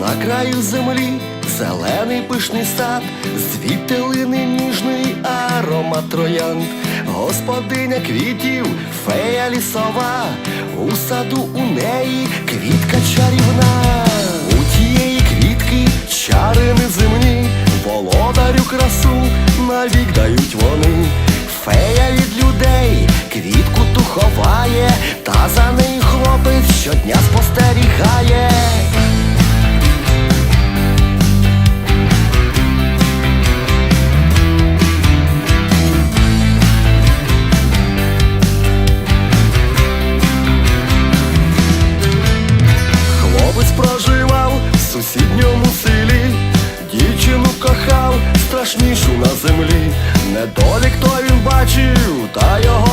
На краю землі зелений пишний сад, звідти лине ніжний аромат троянд, господиня квітів, фея лісова, у саду у неї квітка чарівна, у тієї квітки чари неземні, володарю красу навік дають вони. Фея від людей квітку проживав в сусідньому селі, дівчину кохав, страшнішу на землі. Недолік той він бачив, та його